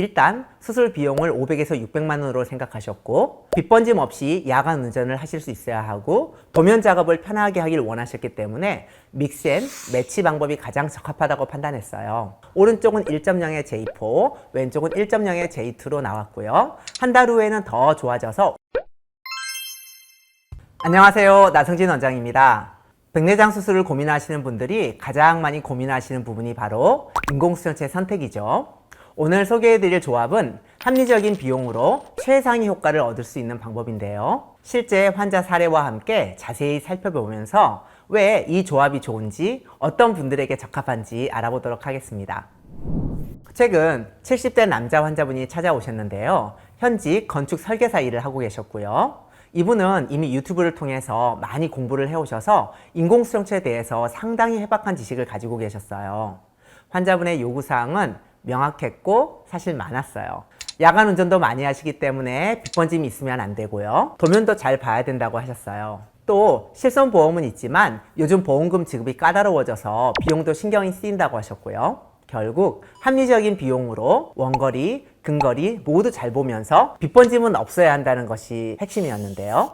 일단 수술 비용을 500에서 600만 원으로 생각하셨고 빗번짐 없이 야간 운전을 하실 수 있어야 하고 도면 작업을 편하게 하길 원하셨기 때문에 믹스앤 매치 방법이 가장 적합하다고 판단했어요. 오른쪽은 1.0의 J4, 왼쪽은 1.0의 J2로 나왔고요. 한 달 후에는 더 좋아져서 안녕하세요. 나성진 원장입니다. 백내장 수술을 고민하시는 분들이 가장 많이 고민하시는 부분이 바로 인공수정체 선택이죠. 오늘 소개해드릴 조합은 합리적인 비용으로 최상의 효과를 얻을 수 있는 방법인데요. 실제 환자 사례와 함께 자세히 살펴보면서 왜 이 조합이 좋은지 어떤 분들에게 적합한지 알아보도록 하겠습니다. 최근 70대 남자 환자분이 찾아오셨는데요. 현직 건축 설계사 일을 하고 계셨고요. 이분은 이미 유튜브를 통해서 많이 공부를 해오셔서 인공수정체에 대해서 상당히 해박한 지식을 가지고 계셨어요. 환자분의 요구사항은 명확했고 사실 많았어요. 야간 운전도 많이 하시기 때문에 빗번짐이 있으면 안 되고요. 도면도 잘 봐야 된다고 하셨어요. 또 실손 보험은 있지만 요즘 보험금 지급이 까다로워져서 비용도 신경이 쓰인다고 하셨고요. 결국 합리적인 비용으로 원거리, 근거리 모두 잘 보면서 빗번짐은 없어야 한다는 것이 핵심이었는데요.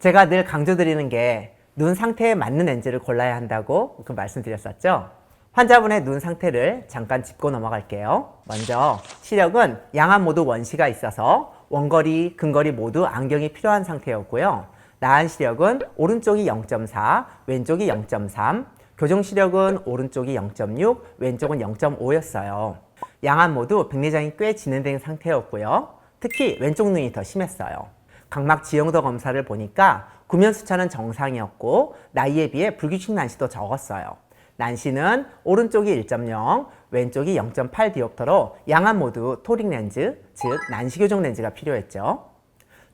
제가 늘 강조드리는 게 눈 상태에 맞는 렌즈를 골라야 한다고 그 말씀드렸었죠. 환자분의 눈 상태를 잠깐 짚고 넘어갈게요. 먼저 시력은 양안 모두 원시가 있어서 원거리, 근거리 모두 안경이 필요한 상태였고요. 나한 시력은 오른쪽이 0.4, 왼쪽이 0.3, 교정 시력은 오른쪽이 0.6, 왼쪽은 0.5였어요. 양안 모두 백내장이 꽤 진행된 상태였고요. 특히 왼쪽 눈이 더 심했어요. 각막 지형도 검사를 보니까 구면 수차는 정상이었고 나이에 비해 불규칙 난시도 적었어요. 난시는 오른쪽이 1.0, 왼쪽이 0.8 디옵터로 양안 모두 토릭 렌즈, 즉 난시 교정 렌즈가 필요했죠.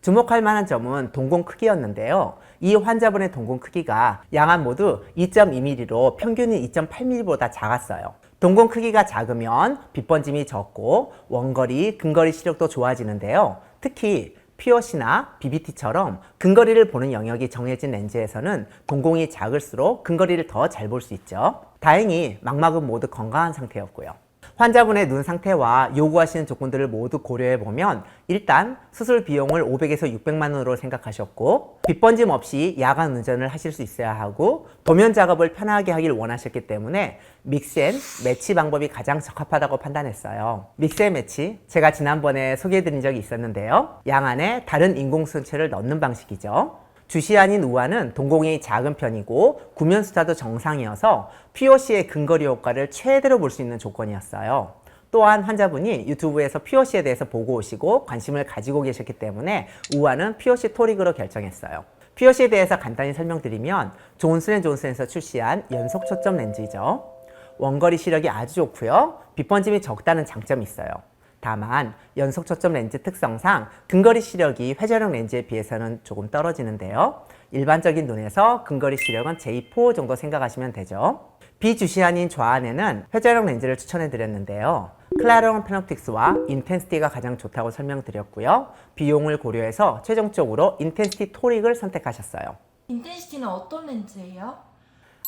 주목할 만한 점은 동공 크기였는데요. 이 환자분의 동공 크기가 양안 모두 2.2mm로 평균이 2.8mm보다 작았어요. 동공 크기가 작으면 빗번짐이 적고 원거리, 근거리 시력도 좋아지는데요. 특히 POC나 BBT처럼 근거리를 보는 영역이 정해진 렌즈에서는 동공이 작을수록 근거리를 더 잘 볼 수 있죠. 다행히 망막은 모두 건강한 상태였고요. 환자분의 눈 상태와 요구하시는 조건들을 모두 고려해 보면 일단 수술 비용을 500에서 600만 원으로 생각하셨고 빗번짐 없이 야간 운전을 하실 수 있어야 하고 도면 작업을 편하게 하길 원하셨기 때문에 믹스앤 매치 방법이 가장 적합하다고 판단했어요. 믹스앤 매치 제가 지난번에 소개해 드린 적이 있었는데요. 양 안에 다른 인공수정체를 넣는 방식이죠. 주시 아닌 우아는 동공이 작은 편이고 구면 숫자도 정상이어서 POC의 근거리 효과를 최대로 볼 수 있는 조건이었어요. 또한 환자분이 유튜브에서 POC에 대해서 보고 오시고 관심을 가지고 계셨기 때문에 우아는 POC 토릭으로 결정했어요. POC에 대해서 간단히 설명드리면 존슨앤존슨에서 출시한 연속 초점 렌즈이죠. 원거리 시력이 아주 좋고요. 빗번짐이 적다는 장점이 있어요. 다만 연속 초점 렌즈 특성상 근거리 시력이 회전형 렌즈에 비해서는 조금 떨어지는데요. 일반적인 눈에서 근거리 시력은 J4 정도 생각하시면 되죠. 비주시안인 좌안에는 회전형 렌즈를 추천해 드렸는데요. 클라론 페놉틱스와 인텐시티가 가장 좋다고 설명드렸고요. 비용을 고려해서 최종적으로 인텐시티 토릭을 선택하셨어요. 인텐시티는 어떤 렌즈예요?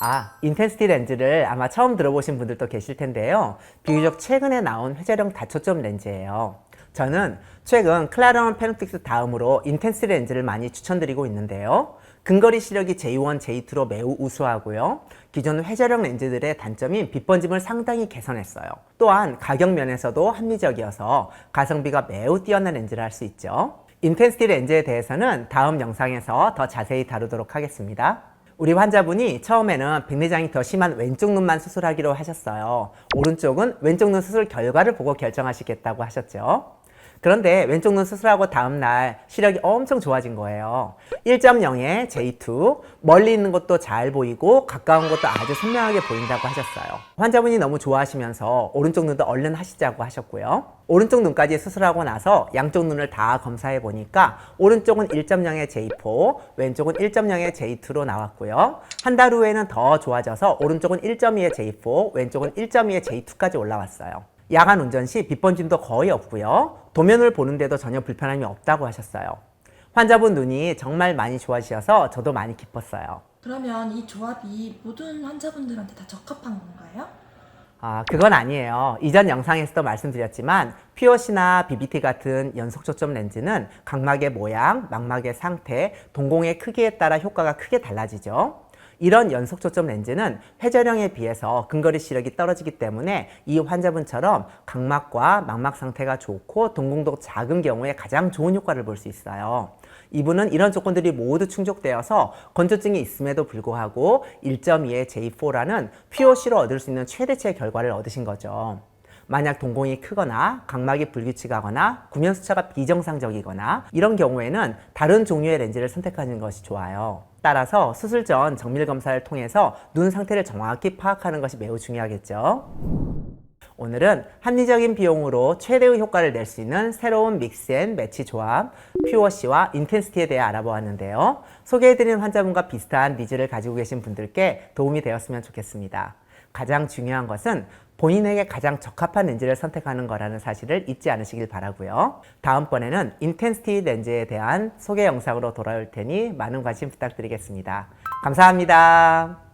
아, 인텐시티 렌즈를 아마 처음 들어보신 분들도 계실 텐데요. 비교적 최근에 나온 회전형 다초점 렌즈예요. 저는 최근 클라론 페놉틱스 다음으로 인텐시티 렌즈를 많이 추천드리고 있는데요. 근거리 시력이 J1, J2로 매우 우수하고요. 기존 회전형 렌즈들의 단점인 빗번짐을 상당히 개선했어요. 또한 가격 면에서도 합리적이어서 가성비가 매우 뛰어난 렌즈를 할 수 있죠. 인텐시티 렌즈에 대해서는 다음 영상에서 더 자세히 다루도록 하겠습니다. 우리 환자분이 처음에는 백내장이 더 심한 왼쪽 눈만 수술하기로 하셨어요. 오른쪽은 왼쪽 눈 수술 결과를 보고 결정하시겠다고 하셨죠. 그런데 왼쪽 눈 수술하고 다음날 시력이 엄청 좋아진 거예요. 1.0의 J2, 멀리 있는 것도 잘 보이고 가까운 것도 아주 선명하게 보인다고 하셨어요. 환자분이 너무 좋아하시면서 오른쪽 눈도 얼른 하시자고 하셨고요. 오른쪽 눈까지 수술하고 나서 양쪽 눈을 다 검사해 보니까 오른쪽은 1.0의 J4, 왼쪽은 1.0의 J2로 나왔고요. 한 달 후에는 더 좋아져서 오른쪽은 1.2의 J4, 왼쪽은 1.2의 J2까지 올라왔어요. 야간 운전 시 빗번짐도 거의 없고요. 도면을 보는데도 전혀 불편함이 없다고 하셨어요. 환자분 눈이 정말 많이 좋아지셔서 저도 많이 기뻤어요. 그러면 이 조합이 모든 환자분들한테 다 적합한 건가요? 아, 그건 아니에요. 이전 영상에서도 말씀드렸지만 POC나 BBT 같은 연속 초점 렌즈는 각막의 모양, 망막의 상태, 동공의 크기에 따라 효과가 크게 달라지죠. 이런 연속 초점 렌즈는 회전형에 비해서 근거리 시력이 떨어지기 때문에 이 환자분처럼 각막과 망막 상태가 좋고 동공도 작은 경우에 가장 좋은 효과를 볼 수 있어요. 이분은 이런 조건들이 모두 충족되어서 건조증이 있음에도 불구하고 1.2의 J4라는 POC로 얻을 수 있는 최대치의 결과를 얻으신 거죠. 만약 동공이 크거나 각막이 불규칙하거나 구면 수차가 비정상적이거나 이런 경우에는 다른 종류의 렌즈를 선택하는 것이 좋아요. 따라서 수술 전 정밀 검사를 통해서 눈 상태를 정확히 파악하는 것이 매우 중요하겠죠. 오늘은 합리적인 비용으로 최대의 효과를 낼 수 있는 새로운 믹스앤 매치 조합 퓨어시와 인텐시티에 대해 알아보았는데요. 소개해드린 환자분과 비슷한 니즈를 가지고 계신 분들께 도움이 되었으면 좋겠습니다. 가장 중요한 것은 본인에게 가장 적합한 렌즈를 선택하는 거라는 사실을 잊지 않으시길 바라고요. 다음번에는 인텐시티 렌즈에 대한 소개 영상으로 돌아올 테니 많은 관심 부탁드리겠습니다. 감사합니다.